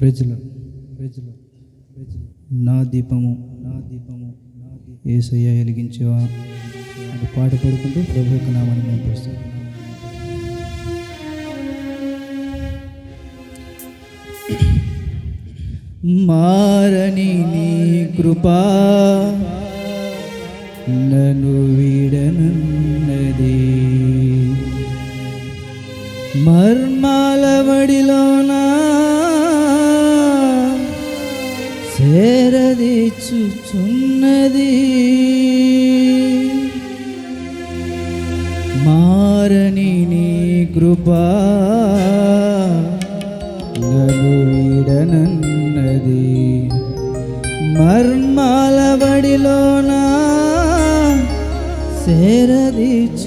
ప్రజలు. ప్రజలు ప్రజలు నా దీపము నా దీపము నా దీపం ఏసయ్య వెలిగించేవా అని పాట పడుకుంటూ ప్రభు యొక్క నామాన్ని మేము మారని నీ కృపా నన్ను విడనన్నది. మర్మాల చేరదీచుచున్నది మారని నీ కృపా నన్ను వీడనన్నది. మర్మాల బడిలోనా చేరదీచుచున్నది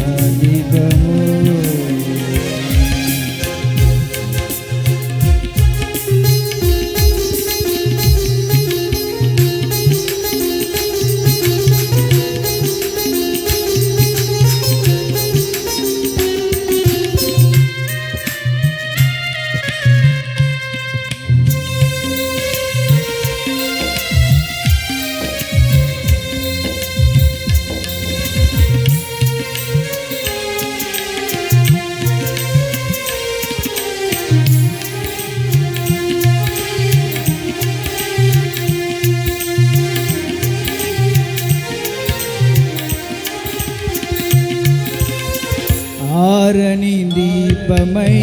ఆరని దీపమై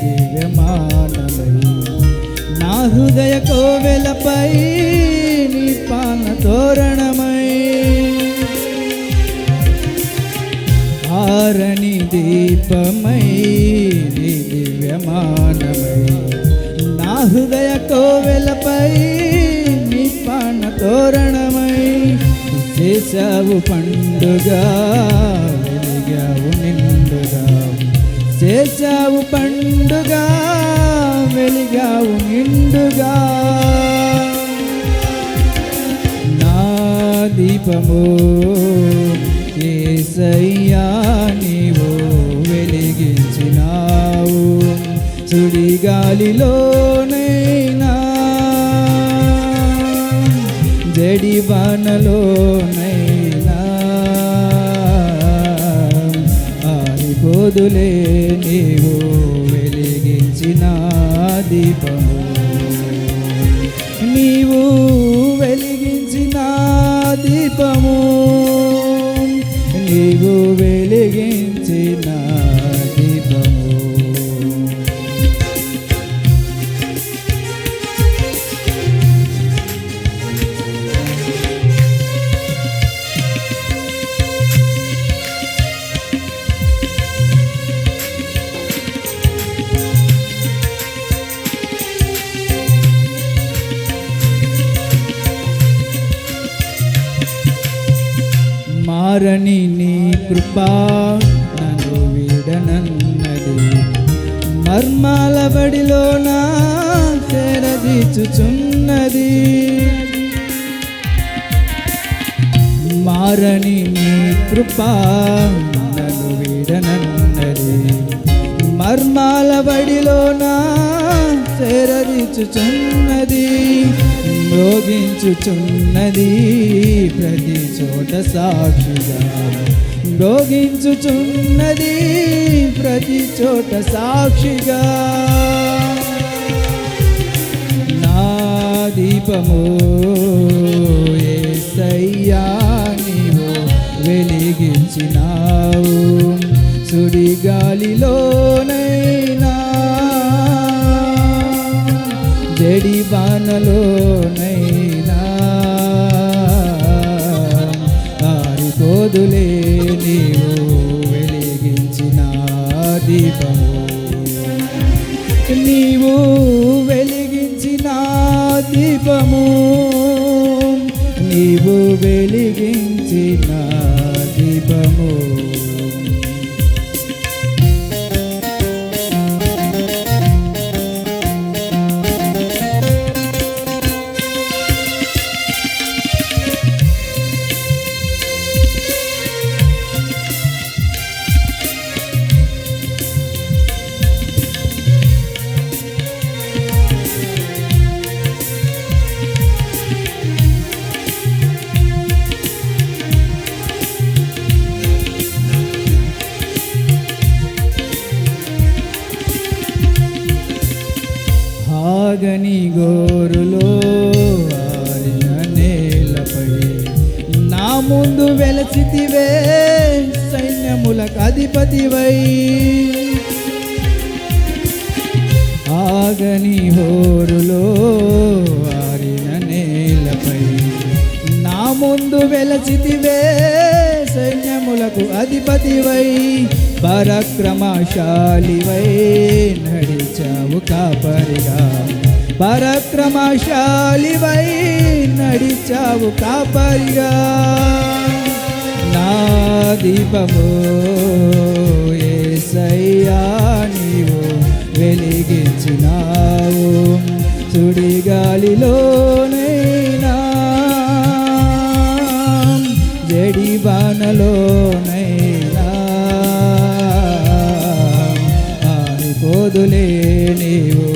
దివ్యమానమై నా హృదయ కోవెలపై నీ పాన తోరణమై. ఆరని దీపమై నీ దివ్యమానమై నా హృదయ కోవెలపై నీ పాన తోరణమై. చేసావు పండుగ చేశావు నిండుగా. చేశావు పండుగా వెలిగావు నిండుగా. నా దీపము ఏసయ్యా నీవు వెలిగించినావు. సుడిగాలిలోనైనా జడివానలోనైనా ఆరిపోదులే నీవు వెలిగించిన దీపము. నీవు వెలిగించిన దీపము. నీవు వెలిగించిన మారని నీ కృపా నన్ను విడనన్నది. మర్మాల బడిలో నా చేరదీచుచున్నది మారని నీ కృపా నన్ను విడనన్నది. మర్మాల బడిలోన చేరదించుచున్నది రోగించుచున్నది ప్రతి చోట సాక్షిగా. రోగించుచున్నది ప్రతి చోట సాక్షిగా. నా దీపము ఏసయ్యా నీవు వెలిగించినావు. సుడి గాలిలోనైనా జడి బాణలో ఆగని గోరులో ఆరిన నేలపై నా ముందు వెలసితివే సైన్యములకు అధిపతివై. ఆగని హోరులో ఆరిన నేలపై నా ముందు వెలసితివే సైన్యములకు అధిపతివై. పరక్రమశాలివై నడిచావు కాపరిగా. పరక్రమశాలివై నడిచావు కాపరిగా. నా దీపము ఏసయ్యా నీవు వెలిగించినావు. సుడిగాలిలోనైనా జడిబానలోనైనా ఆరిపోదులే నీవు.